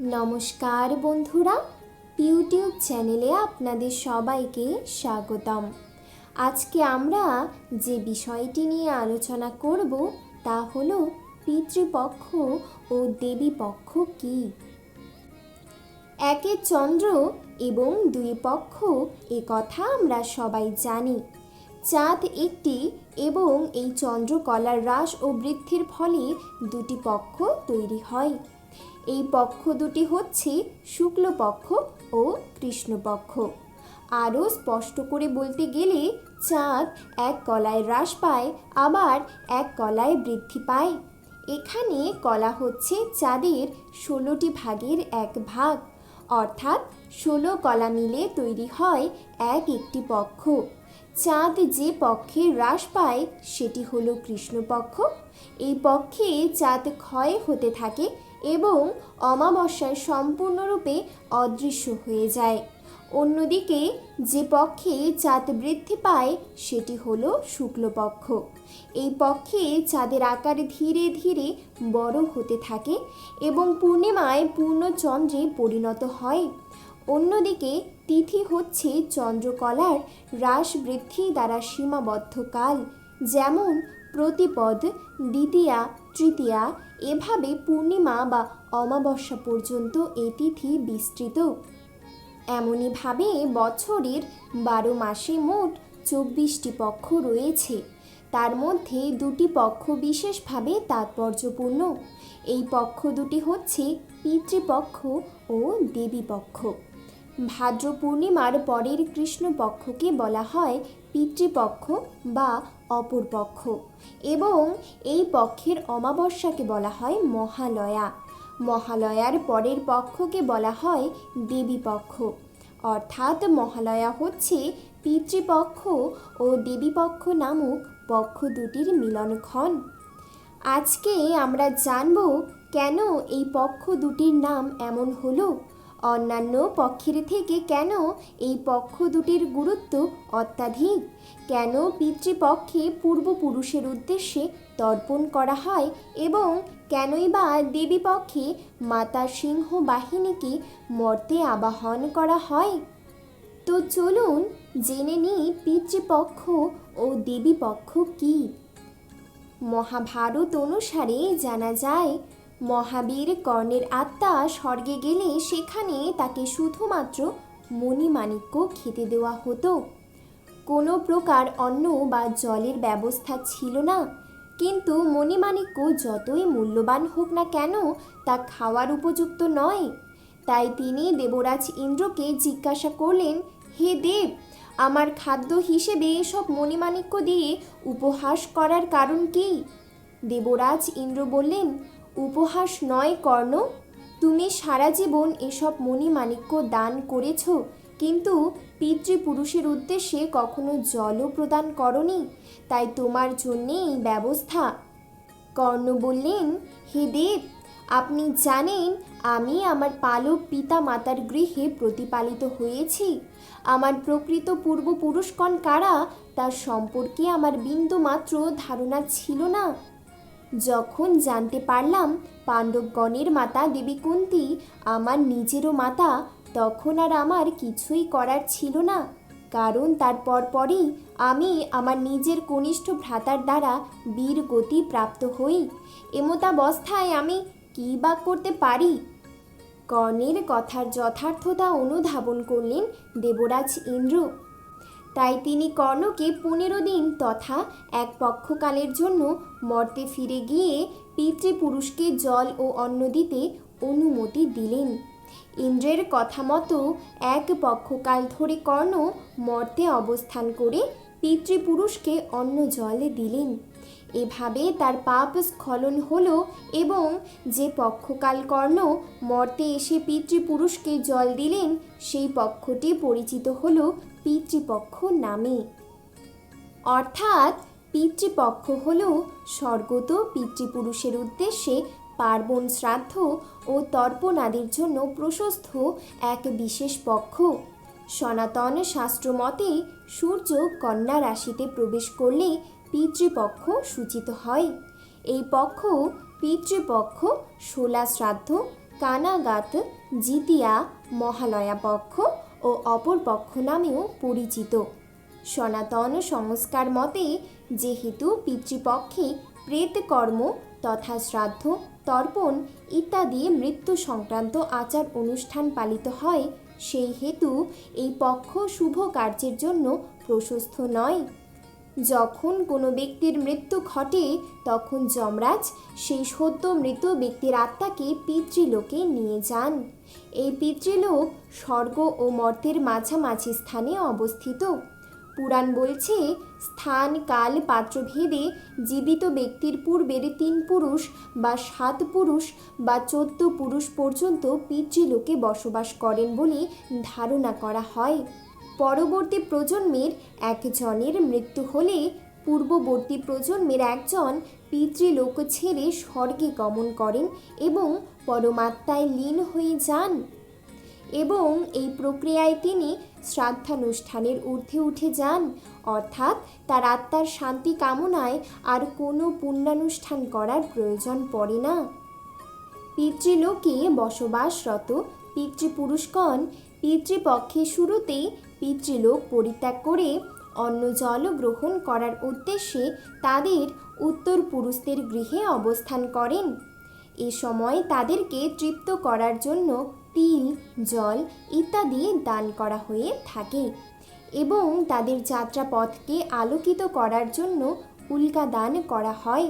নমস্কার বন্ধুরা ইউটিউব চ্যানেলে আপনাদের সবাইকে স্বাগতম। আজকে আমরা যে বিষয়টি নিয়ে আলোচনা করব তা হল পিতৃপক্ষ ও দেবীপক্ষ কী? একে চন্দ্র এবং দুই পক্ষ, এ কথা আমরা সবাই জানি। চাঁদ একটি এবং এই চন্দ্রকলার হ্রাস ও বৃদ্ধির ফলে দুটি পক্ষ তৈরি হয়। এই পক্ষ দুটি হচ্ছে শুক্লপক্ষ ও কৃষ্ণপক্ষ। আরও স্পষ্ট করে বলতে গেলে চাঁদ এক কলায় হ্রাস পায়, আবার এক কলায় বৃদ্ধি পায়। এখানে কলা হচ্ছে চাঁদের ষোলোটি ভাগের এক ভাগ। অর্থাৎ ষোলো কলা মিলে তৈরি হয় এক একটি পক্ষ। চাঁদ যে পক্ষে হ্রাস পায়, সেটি হলো কৃষ্ণপক্ষ। এই পক্ষে চাঁদ ক্ষয় হতে থাকে এবং অমাবস্যায় সম্পূর্ণরূপে অদৃশ্য হয়ে যায়। অন্যদিকে, যে পক্ষে চাঁদ বৃদ্ধি পায়, সেটি হল শুক্লপক্ষ। এই পক্ষে চাঁদের আকার ধীরে ধীরে বড় হতে থাকে এবং পূর্ণিমায় পূর্ণচন্দ্রে পরিণত হয়। অন্যদিকে, তিথি হচ্ছে চন্দ্রকলার হ্রাস বৃদ্ধি দ্বারা সীমাবদ্ধ কাল, যেমন প্রতিপদ, দ্বিতীয়া, তৃতীয়া, এভাবে পূর্ণিমা বা অমাবস্যা পর্যন্ত এ তিথি বিস্তৃত। এমনইভাবে বছরের বারো মাসে মোট চব্বিশটি পক্ষ রয়েছে। তার মধ্যে দুটি পক্ষ বিশেষভাবে তাৎপর্যপূর্ণ। এই পক্ষ দুটি হচ্ছে পিতৃপক্ষ ও দেবীপক্ষ। ভাদ্র পূর্ণিমার পরের কৃষ্ণপক্ষকে বলা হয় পিতৃপক্ষ বা অপরপক্ষ এবং এই পক্ষের অমাবস্যাকে বলা হয় মহালয়া। মহালয়ার পরের পক্ষকে বলা হয় দেবীপক্ষ। অর্থাৎ মহালয়া হচ্ছে পিতৃপক্ষ ও দেবীপক্ষ নামক পক্ষ দুটির মিলনক্ষণ। আজকে আমরা জানব কেন এই পক্ষ দুটির নাম এমন হলো। অন্যান্য পক্ষের থেকে কেন এই পক্ষ দুটির গুরুত্ব অত্যাধিক? কেন পিতৃপক্ষে পূর্বপুরুষের উদ্দেশ্যে তর্পণ করা হয় এবং কেনই বা দেবীপক্ষে মাতা সিংহ বাহিনীকে মর্তে আবাহন করা হয়? তো চলুন জেনে নিই পিতৃপক্ষ ও দেবীপক্ষ কী। মহাভারত অনুসারে জানা যায় মহাবীর কর্ণের আত্মা স্বর্গে গেলে সেখানে তাকে শুধুমাত্র মণিমাণিক্য খেতে দেওয়া হতো। কোনো প্রকার অন্ন বা জলের ব্যবস্থা ছিল না, কিন্তু মণিমাণিক্য যতই মূল্যবান হোক না কেন তা খাওয়ার উপযুক্ত নয়। তাই তিনি দেবরাজ ইন্দ্রকে জিজ্ঞাসা করলেন, হে দেব, আমার খাদ্য হিসেবে এসব মণিমাণিক্য দিয়ে উপহাস করার কারণ কি? দেবরাজ ইন্দ্র বললেন উপহাস নয় কর্ণ। তুমি সারা জীবন এসব মণিমাণিক্য দান করেছ, কিন্তু পিতৃপুরুষের উদ্দেশ্যে কখনো জলও প্রদান করনি, তাই তোমার জন্যে এই ব্যবস্থা। কর্ণ বললেন, হে দেব, আপনি জানেন আমি আমার পালক পিতা মাতার গৃহে প্রতিপালিত হয়েছি। আমার প্রকৃত পূর্বপুরুষগণ কারা, তার সম্পর্কে আমার বিন্দু মাত্র ধারণা ছিল না। যখন জানতে পারলাম পাণ্ডবগণের মাতা দেবী কুন্তি আমার নিজেরও মাতা, তখন আর আমার কিছুই করার ছিল না। কারণ তার পরপরই আমি আমার নিজের কনিষ্ঠ ভ্রাতার দ্বারা বীর গতি প্রাপ্ত হই। এমতাবস্থায় আমি কী বা করতে পারি? কর্ণের কথার যথার্থতা অনুধাবন করলেন দেবরাজ ইন্দ্র। তাই তিনি কর্ণকে পনেরো দিন তথা এক পক্ষকালের জন্য মর্তে ফিরে গিয়ে পিতৃপুরুষকে জল ও অন্ন দিতে অনুমতি দিলেন। ইন্দ্রের কথা মতো এক পক্ষকাল ধরে কর্ণ মর্তে অবস্থান করে পিতৃপুরুষকে অন্ন জল দিলেন। এভাবে তার পাপ স্খলন হল এবং যে পক্ষকাল কর্ণ মর্তে এসে পিতৃপুরুষকে জল দিলেন, সেই পক্ষটি পরিচিত হলো পিতৃপক্ষ নামে। অর্থাৎ পিতৃপক্ষ হল স্বর্গত পিতৃপুরুষের উদ্দেশ্যে পার্বণ শ্রাদ্ধ ও তর্পণাদির জন্য প্রশস্ত এক বিশেষ পক্ষ। সনাতন শাস্ত্রমতে সূর্য কন্যা রাশিতে প্রবেশ করলে পিতৃপক্ষ সূচিত হয়। এই পক্ষ পিতৃপক্ষ, শোলা শ্রাদ্ধ কানাগাত জিতিয়া মহালয়া পক্ষ ও অপর পক্ষ নামেও পরিচিত। সনাতন সংস্কার মতে যেহেতু পিতৃপক্ষে প্রেতকর্ম তথা শ্রাদ্ধ, তর্পণ ইত্যাদি মৃত্যু সংক্রান্ত আচার অনুষ্ঠান পালিত হয়, সেই হেতু এই পক্ষ শুভ কার্যের জন্য প্রশস্ত নয়। যখন কোনো ব্যক্তির মৃত্যু ঘটে, তখন যমরাজ সেই সদ্য মৃত ব্যক্তির আত্মাকে পিতৃলোকে নিয়ে যান। এই পিতৃলোক স্বর্গ ও মর্তের মাঝামাঝি স্থানে অবস্থিত। পুরাণ বলছে, স্থান, কাল, পাত্রভেদে জীবিত ব্যক্তির পূর্বের তিন পুরুষ বা সাত পুরুষ বা চোদ্দ পুরুষ পর্যন্ত পিতৃলোকে বসবাস করেন বলে ধারণা করা হয়। পরবর্তী প্রজন্মের একজনের মৃত্যু হলে পূর্ববর্তী প্রজন্মের একজন পিতৃলোক ছেড়ে স্বর্গে গমন করেন এবং পরমাত্মায় লীন হয়ে যান। এবং এই প্রক্রিয়ায় তিনি শ্রাদ্ধানুষ্ঠানের ঊর্ধ্বে উঠে যান। অর্থাৎ তার আত্মার শান্তি কামনায় আর কোনো পুণ্যানুষ্ঠান করার প্রয়োজন পড়ে না। পিতৃলোকে বসবাসরত পিতৃপুরুষগণ পিতৃপক্ষের শুরুতেই পিতৃলোক পরিত্যাগ করে অন্য জল গ্রহণ করার উদ্দেশ্যে তাদের উত্তর পুরুষদের গৃহে অবস্থান করেন। এ সময় তাদেরকে তৃপ্ত করার জন্য তিল, জল ইত্যাদি দান করা হয়ে থাকে এবং তাদের যাত্রাপথকে আলোকিত করার জন্য উল্কা দান করা হয়।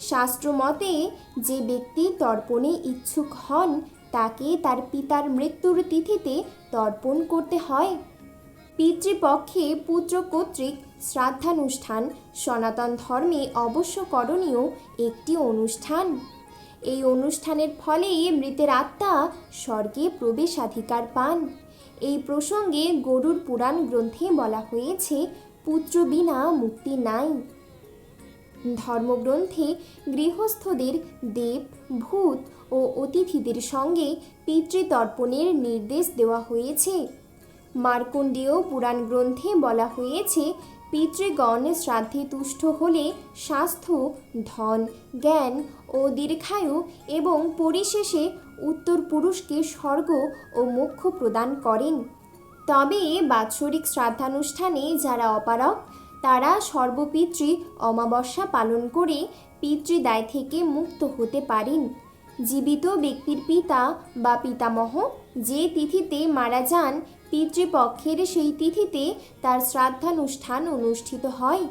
শাস্ত্রমতে যে ব্যক্তি তর্পণে ইচ্ছুক হন, তাকে তার পিতার মৃত্যুর তিথিতে তর্পণ করতে হয়। পিতৃপক্ষে পুত্র কর্তৃক শ্রাদ্ধানুষ্ঠান, সনাতন ধর্মে অবশ্য করণীয় একটি অনুষ্ঠান। এই অনুষ্ঠানের ফলেই মৃতের আত্মা স্বর্গে প্রবেশাধিকার পান। এই প্রসঙ্গে গরুর পুরাণ গ্রন্থে বলা হয়েছে, পুত্র বিনা মুক্তি নাই। ধর্মগ্রন্থে গৃহস্থদের দেব, ভূত ও অতিথিদের সঙ্গে পিতৃতর্পণের নির্দেশ দেওয়া হয়েছে। মার্কণ্ডেয় পুরাণ গ্রন্থে বলা হয়েছে, পিতৃগণ শ্রাদ্ধে তুষ্ট হলে স্বাস্থ্য, ধন, জ্ঞান ও দীর্ঘায়ু এবং পরিশেষে উত্তর পুরুষকে স্বর্গ ও মোক্ষ প্রদান করেন। তবে বাৎসরিক শ্রাদ্ধানুষ্ঠানে যারা অপারক তারা সর্বপিতৃ অমাবস্যা পালন করে পিতৃদায় থেকে মুক্ত হতে পারেন। জীবিত ব্যক্তির পিতা বা পিতামহ যে তিথিতে মারা যান পিতৃপক্ষের সেই তিথিতে তার শ্রাদ্ধানুষ্ঠান অনুষ্ঠিত হয়।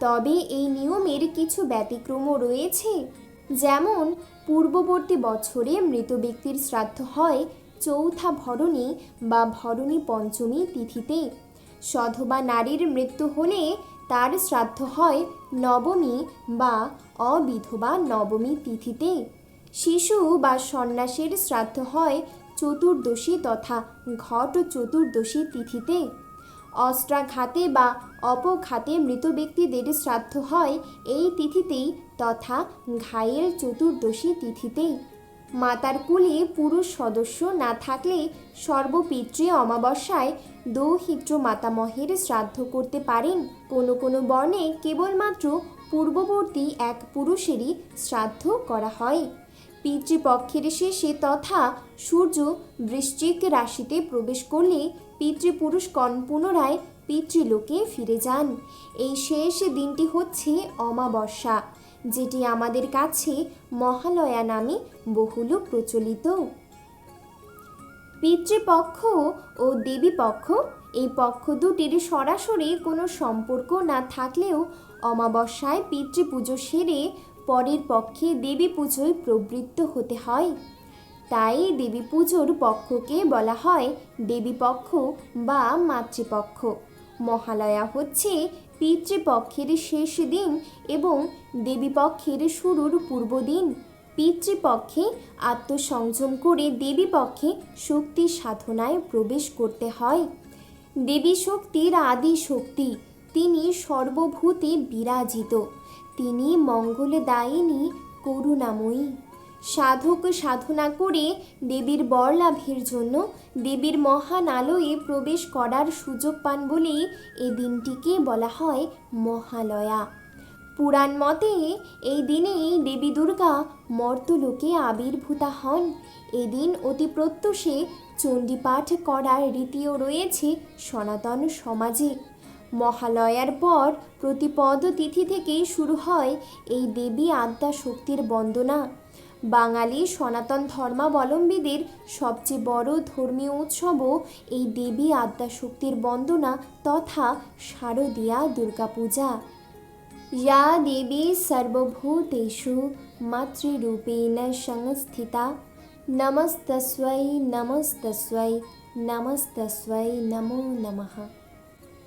তবে এই নিয়মের কিছু ব্যতিক্রমও রয়েছে। যেমন, পূর্ববর্তী বছরে মৃত ব্যক্তির শ্রাদ্ধ হয় চৌথা ভরণী বা ভরণী পঞ্চমী তিথিতে। সধবা নারীর মৃত্যু হলে তার শ্রাদ্ধ হয় নবমী বা অবিধবা নবমী তিথিতে। শিশু বা সন্ন্যাসীর শ্রাদ্ধ হয় চতুর্দশী তথা ঘট চতুর্দশী তিথিতে অস্ত্রাঘাতে বা অপঘাতে মৃত ব্যক্তিদের শ্রাদ্ধ হয় এই তিথিতেই তথা ঘায়ের চতুর্দশী তিথিতেই মাতার কুলে পুরুষ সদস্য না থাকলে সর্বপিতৃ অমাবস্যায় দৌহিত্র মাতামহের শ্রাদ্ধ করতে পারেন। কোনো কোনো বর্ণে কেবলমাত্র পূর্ববর্তী এক পুরুষেরই শ্রাদ্ধ করা হয়। পিতৃপক্ষের শেষে তথা সূর্য বৃশ্চিক রাশিতে প্রবেশ করলে পিতৃপুরুষগণ পুনরায় পিতৃলোকে ফিরে যান। এই শেষ দিনটি হচ্ছে অমাবস্যা, যেটি আমাদের কাছে মহালয়া নামে বহুল প্রচলিত। পিতৃপক্ষ ও দেবীপক্ষ, এই পক্ষ দুটির সরাসরি কোনো সম্পর্ক না থাকলেও অমাবস্যায় পিতৃপুজো সেরে পরের পক্ষে দেবী পুজোয় প্রবৃত্ত হতে হয়। তাই দেবী পুজোর পক্ষকে বলা হয় দেবীপক্ষ বা মাতৃপক্ষ। মহালয়া হচ্ছে পিতৃপক্ষের শেষ দিন এবং দেবীপক্ষের শুরুর পূর্বদিন পিতৃপক্ষে আত্মসংযম করে দেবীপক্ষে শক্তি সাধনায় প্রবেশ করতে হয়। দেবী শক্তির আদি শক্তি তিনি সর্বভূতে বিরাজিত। তিনি মঙ্গলদায়িনী করুণাময়ী। সাধক সাধনা করে দেবীর বর লাভের জন্য দেবীর মহান আলোয় প্রবেশ করার সুযোগ পান বলেই এ দিনটিকে বলা হয় মহালয়া। পুরাণ মতে এই দিনেই দেবী দুর্গা মর্তলোকে আবির্ভূতা হন। এদিন অতি প্রত্যুষে চণ্ডীপাঠ করার রীতিও রয়েছে সনাতন সমাজে। মহালয়ার পর প্রতি তিথি থেকেই শুরু হয় এই দেবী আদ্যা শক্তির বন্দনা। বাঙালি সনাতন ধর্মাবলম্বীদের সবচেয়ে বড় ধর্মীয় উৎসবও এই দেবী আদ্যা শক্তির বন্দনা তথা শারদীয়া দুর্গাপূজা। ইয়া দেবী সর্বভূতেষু মাতৃরূপেণ সংস্থিতা। নমস্তস্বৈ নমস্তস্বৈ নমস্তস্বৈ, নমো নমঃ।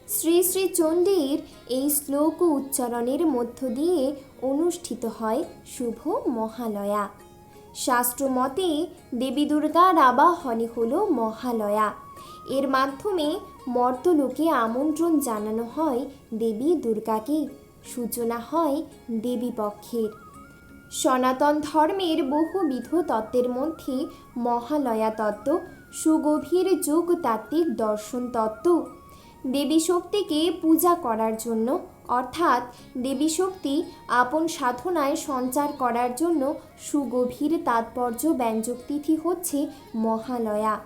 শ্রী শ্রী চণ্ডীর এই শ্লোক উচ্চারণের মধ্য দিয়ে অনুষ্ঠিত হয় শুভ মহালয়া। শাস্ত্রমতে দেবী দুর্গার আবাহনে হল মহালয়া। এর মাধ্যমে মর্তলোকে আমন্ত্রণ জানানো হয় দেবী দুর্গাকে। সূচনা হয় দেবী পক্ষের। সনাতন ধর্মের বহুবিধ তত্ত্বের মধ্যে মহালয়া তত্ত্ব, সুগভীর যোগতাত্ত্বিক দর্শন তত্ত্ব দেবী শক্তিকে পূজা করার জন্য, অর্থাৎ দেবী শক্তি আপন সাধনায় সঞ্চার করার জন্য সুগভীর তাৎপর্য ব্যঞ্জক তিথি হচ্ছে মহালয়া।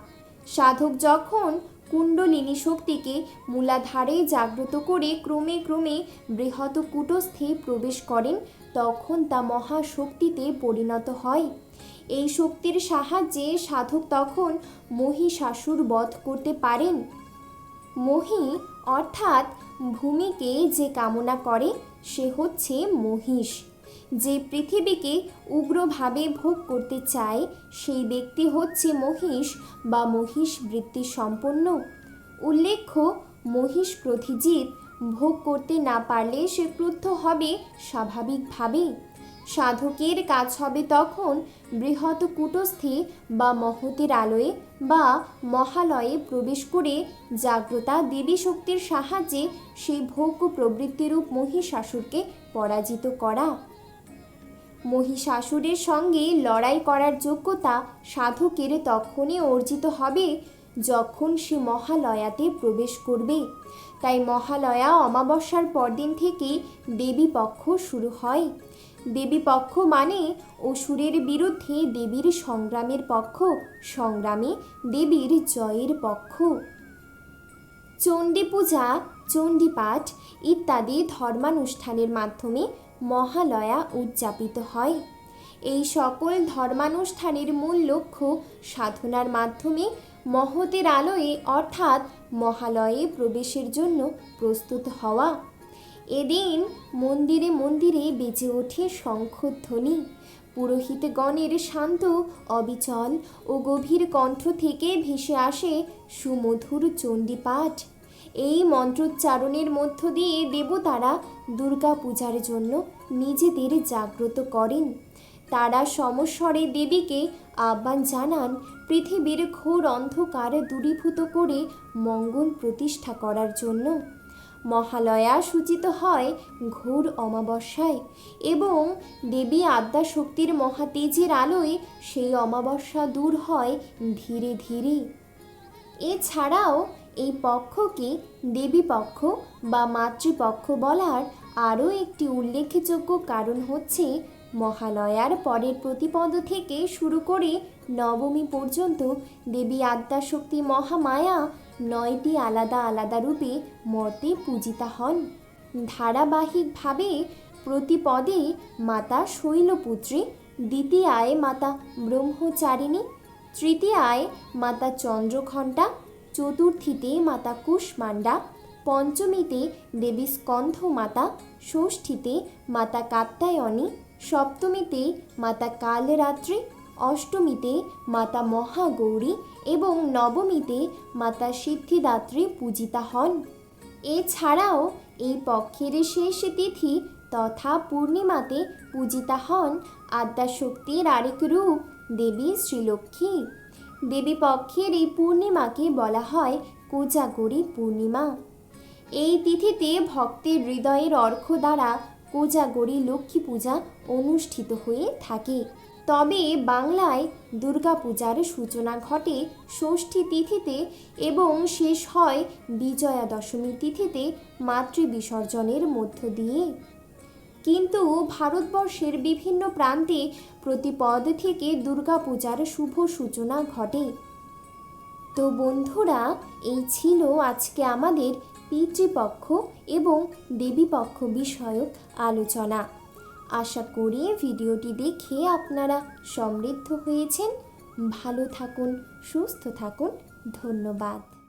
সাধক যখন কুণ্ডলিনী শক্তিকে মূলাধারে জাগ্রত করে ক্রমে ক্রমে বৃহৎ কূটস্থে প্রবেশ করেন, তখন তা মহাশক্তিতে পরিণত হয়। এই শক্তির সাহায্যে সাধক তখন মহিষাসুর বধ করতে পারেন। মহি অর্থাৎ ভূমিকে যে কামনা করে, সে হচ্ছে মহিষ। যে পৃথিবীকে উগ্রভাবে ভোগ করতে চায়, সেই ব্যক্তি হচ্ছে মহিষ বা মহিষ বৃত্তি সম্পন্ন। উল্লেখ্য, মহিষ প্রতিজিৎ ভোগ করতে না পারলে সে ক্রুদ্ধ হবে স্বাভাবিকভাবে সাধকের কাজ হবে তখন বৃহৎ কূটস্থে বা মহতের আলোয়ে বা মহালয়ে প্রবেশ করে জাগ্রতা দেবী শক্তির সাহায্যে সেই ভোগ্য প্রবৃত্তিরূপ মহিষাসুরকে পরাজিত করা। মহিষাসুরের সঙ্গে লড়াই করার যোগ্যতা সাধকের তখনই অর্জিত হবে যখন সে মহালয়াতে প্রবেশ করবে। তাই মহালয়া অমাবস্যার পরদিন থেকেই দেবী পক্ষ শুরু হয়। দেবী পক্ষ মানে অসুরের বিরুদ্ধে দেবীর সংগ্রামের পক্ষ, সংগ্রামে দেবীর জয়ের পক্ষ। চণ্ডী পূজা চণ্ডীপাঠ ইত্যাদি ধর্মানুষ্ঠানের মাধ্যমে মহালয়া উদযাপিত হয়। এই সকল ধর্মানুষ্ঠানের মূল লক্ষ্য সাধনার মাধ্যমে মহতের আলোয়ে অর্থাৎ মহালয়ে প্রবেশের জন্য প্রস্তুত হওয়া। এদিন মন্দিরে মন্দিরে বেজে ওঠে শঙ্খধ্বনি। পুরোহিতগণের শান্ত অবিচল ও গভীর কণ্ঠ থেকে ভেসে আসে সুমধুর চণ্ডীপাঠ। এই মন্ত্রোচ্চারণের মধ্য দিয়ে দেবতারা দুর্গা পূজার জন্য নিজেদের জাগ্রত করেন। তারা সমস্বরে দেবীকে আহ্বান জানান, পৃথিবীর ঘোর অন্ধকার দূরীভূত করে মঙ্গল প্রতিষ্ঠা করার জন্য। মহালয়া সূচিত হয় ঘোর অমাবস্যায় এবং দেবী আদ্যা শক্তির মহাতেজের আলোয় সেই অমাবস্যা দূর হয় ধীরে ধীরে। এছাড়াও এই পক্ষকে দেবী পক্ষ বা মাতৃপক্ষ বলার আরও একটি উল্লেখযোগ্য কারণ হচ্ছে মহালয়ার পরের প্রতিপদ থেকে শুরু করে নবমী পর্যন্ত দেবী আদ্যাশক্তি মহামায়া নয়টি আলাদা আলাদা রূপে মর্তে পূজিতা হন। ধারাবাহিকভাবে প্রতিপদে মাতা শৈলপুত্রী দ্বিতীয়ায় মাতা ব্রহ্মচারিণী তৃতীয়ায় মাতা চন্দ্রঘণ্টা, চতুর্থীতে মাতা কুষ্মান্ডা পঞ্চমীতে দেবী স্কন্ধ মাতা ষষ্ঠীতে মাতা কাত্যায়নী, সপ্তমীতে মাতা কালরাত্রি অষ্টমীতে মাতা মহাগৌরী এবং নবমীতে মাতা সিদ্ধিদাত্রী পূজিতা হন। এছাড়াও এই পক্ষের শেষ তিথি তথা পূর্ণিমাতে পূজিতা হন আদ্যাশক্তির আরেক রূপ, দেবী শ্রীলক্ষ্মী। দেবী পক্ষের এই পূর্ণিমাকে বলা হয় কোজাগরী পূর্ণিমা। এই তিথিতে ভক্তের হৃদয়ের অর্ঘ দ্বারা কোজাগরী লক্ষ্মী পূজা অনুষ্ঠিত হয়ে থাকে। তবে বাংলায় দুর্গাপূজার সূচনা ঘটে ষষ্ঠী তিথিতে এবং শেষ হয় বিজয়া দশমী তিথিতে মাতৃ বিসর্জনের মধ্য দিয়ে। কিন্তু ভারতবর্ষের বিভিন্ন প্রান্তে প্রতিপদ থেকে দুর্গাপূজার শুভ সূচনা ঘটে। তো বন্ধুরা, এই ছিল আজকে আমাদের পিতৃপক্ষ এবং দেবীপক্ষ বিষয়ক আলোচনা। আশা করি ভিডিওটি দেখে আপনারা সমৃদ্ধ হয়েছেন। ভালো থাকুন সুস্থ থাকুন। ধন্যবাদ।